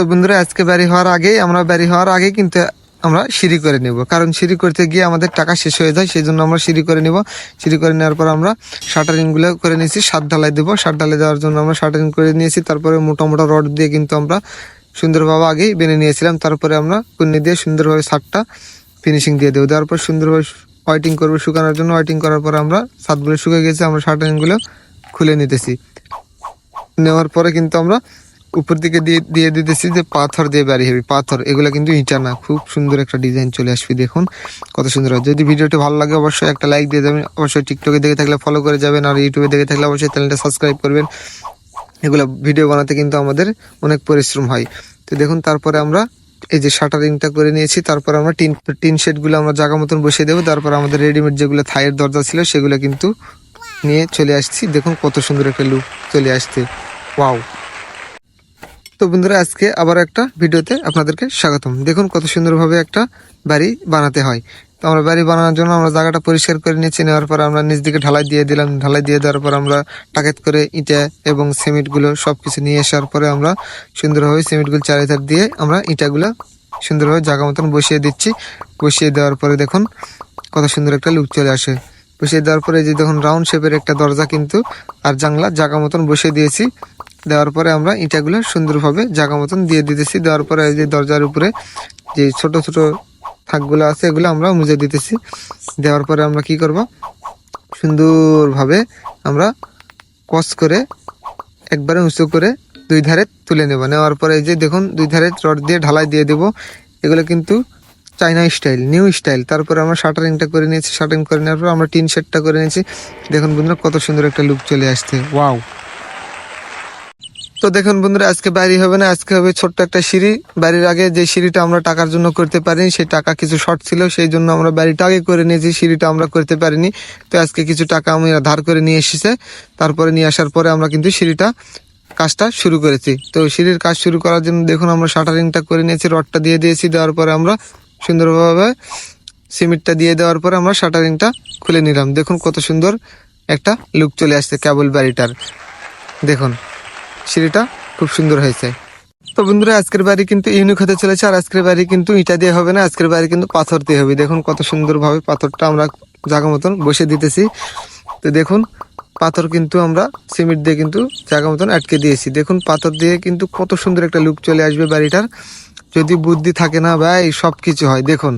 তো বন্ধুরা, আজকে বাড়ি হওয়ার আগেই, আমরা বাড়ি হওয়ার আগে কিন্তু আমরা সিঁড়ি করে নেব। কারণ সিঁড়ি করতে গিয়ে আমাদের টাকা শেষ হয়ে যায়, সেই জন্য আমরা সিঁড়ি করে নেব। সিঁড়ি করে নেওয়ার পর আমরা শাটারিংগুলো করে নিয়েছি, সাত ঢালাই দেবো। সাত ঢালাই দেওয়ার জন্য আমরা শাটারিং করে নিয়েছি, তারপরে মোটা মোটা রড দিয়ে কিন্তু আমরা সুন্দরভাবে আগেই বেনে নিয়েছিলাম। তারপরে আমরা কুন্নি দিয়ে সুন্দরভাবে ছাদটা ফিনিশিং দিয়ে দেবো। দেওয়ার পর সুন্দরভাবে হোয়াইটিং করব, শুকানোর জন্য হোয়াইটিং করার পর আমরা ছাদগুলো শুকিয়ে গেছে, আমরা শাটারিংগুলো খুলে নিতেছি। নেওয়ার পরে কিন্তু আমরা উপর দিকে দিয়ে দিয়ে দিতেছি যে পাথর দিয়ে বাড়ি হবে। পাথর, এগুলো কিন্তু ইটা না। খুব সুন্দর একটা ডিজাইন চলে আসবে, দেখুন। কত সুন্দর যদি ভিডিওটি ভালো লাগে, অবশ্যই একটা লাইক দিয়ে যাবেন। অবশ্যই টিকটকে দেখে থাকলে ফলো করে যাবেন আর ইউটিউবে দেখে থাকলে অবশ্যই চ্যানেলটা সাবস্ক্রাইব করবেন। এগুলো ভিডিও বানাতে কিন্তু আমাদের অনেক পরিশ্রম হয়। তো দেখুন, তারপরে আমরা এই যে শাটারিংটা করে নিয়েছি, তারপর আমরা টিন টিন শেডগুলো আমরা জায়গা মতন বসিয়ে দেবো। তারপর আমাদের রেডিমেড যেগুলো থাইয়ের দরজা ছিল, সেগুলো কিন্তু নিয়ে চলে আসছি। দেখুন, কত সুন্দর একটা লুক চলে আসছে। ওয়াও তো বন্ধুরা, আজকে আবার একটা ভিডিওতে আপনাদেরকে স্বাগতম। দেখুন কত সুন্দরভাবে একটা বাড়ি বানাতে হয়। তো আমরা বাড়ি বানানোর জন্য আমরা জায়গাটা পরিষ্কার করে নিয়েছি, নেওয়ার পর আমরা নিচ দিকে ঢালাই দিয়ে দিলাম। ঢালাই দিয়ে দেওয়ার পর আমরা টাকেত করে ইটা এবং সিমেন্টগুলো সব কিছু নিয়ে আসার পরে আমরা সুন্দরভাবে সিমেন্টগুলো চারিধার দিয়ে আমরা ইটাগুলো সুন্দরভাবে জায়গা মতন বসিয়ে দিচ্ছি। বসিয়ে দেওয়ার পরে দেখুন কত সুন্দর একটা লুক চলে আসে। বসিয়ে দেওয়ার পরে যে দেখুন রাউন্ড শেপের একটা দরজা কিন্তু আর জানলা জায়গা মতন বসিয়ে দিয়েছি। দেওয়ার পরে আমরা ইটাগুলো সুন্দরভাবে জায়গা মতন দিয়ে দিতেছি। দেওয়ার পরে এই যে দরজার উপরে যে ছোট ছোট থাকগুলো আছে, এগুলো আমরা মুজে দিতেছি। দেওয়ার পরে আমরা কি করব? সুন্দরভাবে আমরা কস করে একবারে উঁচু করে দুই ধারে তুলে নেব। নেওয়ার পরে যে দেখুন, দুই ধারে রড দিয়ে ঢালাই দিয়ে দেব। এগুলো কিন্তু চাইনা স্টাইল, নিউ স্টাইল। তারপরে আমরা শাটারিংটা করে নিয়েছি। শাটারিং করে নেওয়ার পর আমরা টিন শেডটা করে নিয়েছি। দেখুন বন্ধুরা, কত সুন্দর একটা লুক চলে আসছে। ওয়াও। তো দেখুন বন্ধুরা, আজকে বাড়ি হবে না, আজকে হবে ছোট্ট একটা সিঁড়ি। বাড়ির আগে যে সিঁড়িটা আমরা টাকার জন্য করতে পারিনি, সেই টাকা কিছু শর্ট ছিল, সেই জন্য আমরা বাড়িটা আগে করে নিয়েছি, সিঁড়িটা আমরা করতে পারিনি। তো আজকে কিছু টাকা আমি ধার করে নিয়ে এসেছে। তারপরে নিয়ে আসার পরে আমরা কিন্তু সিঁড়িটা কাজটা শুরু করেছি। তো সিঁড়ির কাজ শুরু করার জন্য দেখুন আমরা শাটারিংটা করে নিয়েছি, রডটা দিয়ে দিয়েছি, দেওয়ার পরে আমরা সুন্দরভাবে সিমেন্টটা দিয়ে দেওয়ার পরে আমরা শাটারিংটা খুলে নিলাম। দেখুন কত সুন্দর একটা লুক চলে আসছে কেবল বাড়িটার। দেখুন। সিঁড়িটা খুব সুন্দর হয়েছে। তো বন্ধুরা, আজকের বাড়ি কিন্তু ইউনিক হতে চলেছে, আর আজকের বাড়ি কিন্তু ইটা দিয়ে হবে না, আজকের বাড়ি কিন্তু পাথর দিয়ে হবে। দেখুন কত সুন্দরভাবে পাথরটা আমরা জায়গা মতন বসে দিতেছি। তো দেখুন, পাথর কিন্তু আমরা সিমেন্ট দিয়ে কিন্তু জায়গা মতন আটকে দিয়েছি। দেখুন, পাথর দিয়ে কিন্তু কত সুন্দর একটা লুক চলে আসবে বাড়িটার। যদি বুদ্ধি থাকে না ভাই সব কিছু হয়। দেখুন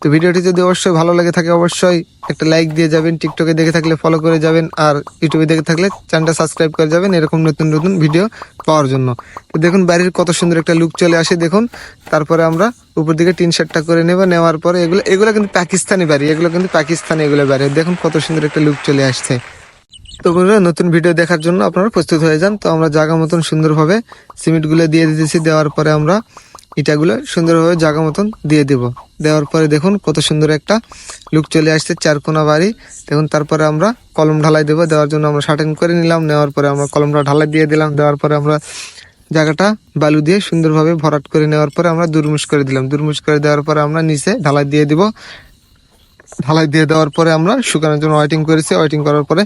তো ভিডিওটি যদি অবশ্যই ভালো লাগে থাকে, অবশ্যই একটা লাইক দিয়ে যাবেন টিকটকে দেখে থাকলে ফলো করে যাবেন, আর ইউটিউবে দেখে থাকলে চ্যানেলটা সাবস্ক্রাইব করে যাবেন, এরকম নতুন নতুন ভিডিও পাওয়ার জন্য। তো দেখুন, বাড়ির কত সুন্দর একটা লুক চলে আসে, দেখুন। তারপরে আমরা উপর দিকে টিন শার্টটা করে নেব, নেওয়ার পরে এগুলো এগুলো কিন্তু পাকিস্তানি বাড়ি, এগুলো কিন্তু পাকিস্তানি এগুলো বাড়ি। দেখুন, কত সুন্দর একটা লুক চলে আসছে। তো বন্ধুরা, নতুন ভিডিও দেখার জন্য আপনারা প্রস্তুত হয়ে যান। তো আমরা জায়গা মতন সুন্দরভাবে সিমেন্টগুলো দিয়ে দিতেছি, দেওয়ার পরে আমরা ইটাগুলো সুন্দরভাবে জায়গা মতন দিয়ে দেব। দেওয়ার পরে দেখুন কত সুন্দর একটা লুক চলে আসছে চারকোনা বাড়ি। দেখুন তারপরে আমরা কলম ঢালাই দেবো। দেওয়ার জন্য আমরা শার্টিং করে নিলাম। নেওয়ার পরে আমরা কলমটা ঢালাই দিয়ে দিলাম। দেওয়ার পরে আমরা জায়গাটা বালু দিয়ে সুন্দরভাবে ভরাট করে নেওয়ার পরে আমরা দুরমুশ করে দিলাম। দুরমুশ করে দেওয়ার পরে আমরা নিচে ঢালাই দিয়ে দিব। ঢালাই দিয়ে দেওয়ার পরে আমরা শুকানোর জন্য ওয়াইটিং করেছি। ওয়াইটিং করার পরে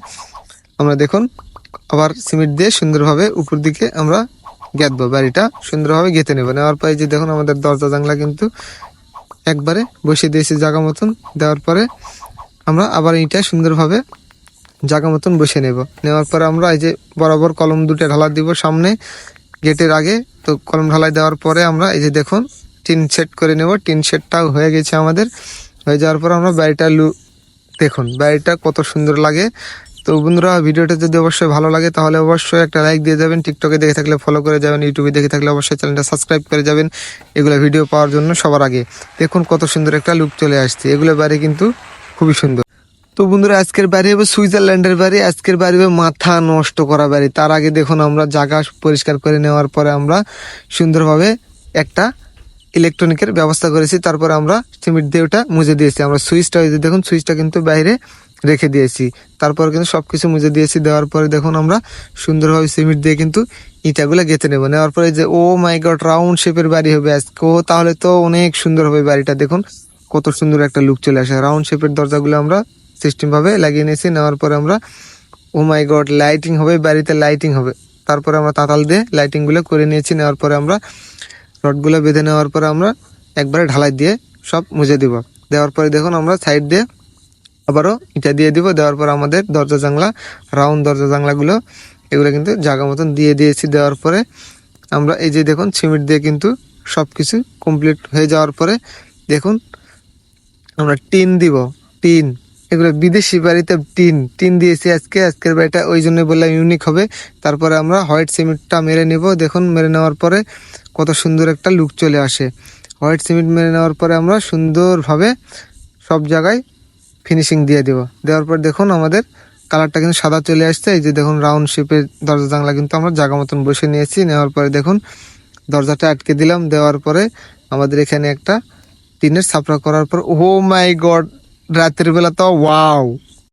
আমরা দেখুন আবার সিমেন্ট দিয়ে সুন্দরভাবে উপর দিকে আমরা গেঁথবো বাড়িটা সুন্দরভাবে গেঁথে নেব। নেওয়ার পরে যে দেখুন আমাদের দরজা, জানলা কিন্তু একবারে বসিয়ে দিয়েছি জায়গা মতন। দেওয়ার পরে আমরা আবার ইটা সুন্দরভাবে জায়গা মতন বসে নেব। নেওয়ার পরে আমরা এই যে বরাবর কলম দুটো ঢালা দিব সামনে গেটের আগে। তো কলম ঢালাই দেওয়ার পরে আমরা এই যে দেখুন টিন সেট করে নেব। টিন সেটটাও হয়ে গেছে আমাদের। হয়ে যাওয়ার পর আমরা বাড়িটা লু দেখুন, বাড়িটা কত সুন্দর লাগে। তো বন্ধুরা, ভিডিওটা যদি অবশ্যই ভালো লাগে, তাহলে অবশ্যই একটা লাইক দিয়ে যাবেন। টিকটকে দেখে থাকলে ফলো করে যাবেন ইউটিউবে দেখে থাকলে অবশ্যই চ্যানেলটা সাবস্ক্রাইব করে যাবেন। এগুলো ভিডিও পাওয়ার জন্য সবার আগে। দেখুন কত সুন্দর একটা লুক চলে আসছে। এগুলো বাড়ি কিন্তু খুবই সুন্দর। তো বন্ধুরা, আজকের বাড়ি হবে সুইজারল্যান্ডের বাড়ি। আজকের বাড়ি হবে মাথা নষ্ট করা বাড়ি। তার আগে দেখুন আমরা জায়গা পরিষ্কার করে নেওয়ার পরে আমরা সুন্দরভাবে একটা ইলেকট্রনিকের ব্যবস্থা করেছি। তারপরে আমরা সিমেন্ট দিয়ে ওটা মুছে দিয়েছি। আমরা সুইচটা দেখুন, সুইচটা কিন্তু বাইরে রেখে দিয়েছি। তারপর কিন্তু সব কিছু মুছে দিয়েছি। দেওয়ার পরে দেখুন আমরা সুন্দরভাবে সিমেন্ট দিয়ে কিন্তু ইটাগুলো গেঁথে নেব। নেওয়ার পরে যে ও মাই গড রাউন্ড শেপের বাড়ি হবে আজকে। ও তাহলে তো অনেক সুন্দর হবে বাড়িটা। দেখুন কত সুন্দর একটা লুক চলে আসে। রাউন্ড শেপের দরজাগুলো আমরা সিস্টেমভাবে লাগিয়ে নিয়েছি। নেওয়ার পরে আমরা ও মাই গড লাইটিং হবে। বাড়িতে লাইটিং হবে। তারপরে আমরা তাতাল দিয়ে লাইটিংগুলো করে নিয়েছি। নেওয়ার পরে আমরা রডগুলো বেঁধে নেওয়ার পরে আমরা একবারে ঢালাই দিয়ে সব মুজে দিব। দেওয়ার পরে দেখুন আমরা সাইড দিয়ে আবারও ইটা দিয়ে দিব, দেওয়ার পর আমাদের দরজা জাংলা রাউন্ড দরজা জাংলাগুলো এগুলো কিন্তু জায়গা মতন দিয়ে দিয়েছি দেওয়ার পরে। আমরা এই যে দেখুন, সিমেন্ট দিয়ে কিন্তু সব কিছু কমপ্লিট হয়ে যাওয়ার পরে দেখুন, আমরা টিন দিব, টিন। এগুলো বিদেশি বাড়িতে টিন টিন দিয়েছি আজকে, আজকের বাড়িটা ওই জন্য বললাম ইউনিক হবে। তারপরে আমরা হোয়াইট সিমেন্টটা মেরে নেব, দেখুন, মেরে নেওয়ার পরে কত সুন্দর একটা লুক চলে আসে। হোয়াইট সিমেন্ট মেরে নেওয়ার পরে আমরা সুন্দরভাবে সব জায়গায় ফিনিশিং দিয়ে দেব। দেওয়ার পর দেখুন আমাদের কালারটা কিন্তু সাদা চলে আসছে। এই যে দেখুন রাউন্ড শেপের দরজা জানলা কিন্তু আমরা জাগা মতন বসে নিয়েছি। নেওয়ার পরে দেখুন দরজাটা আটকে দিলাম। দেওয়ার পরে আমাদের এখানে একটা টিনের ছাপড়া করার পর ও মাই গড রাতের বেলা তো ওয়াও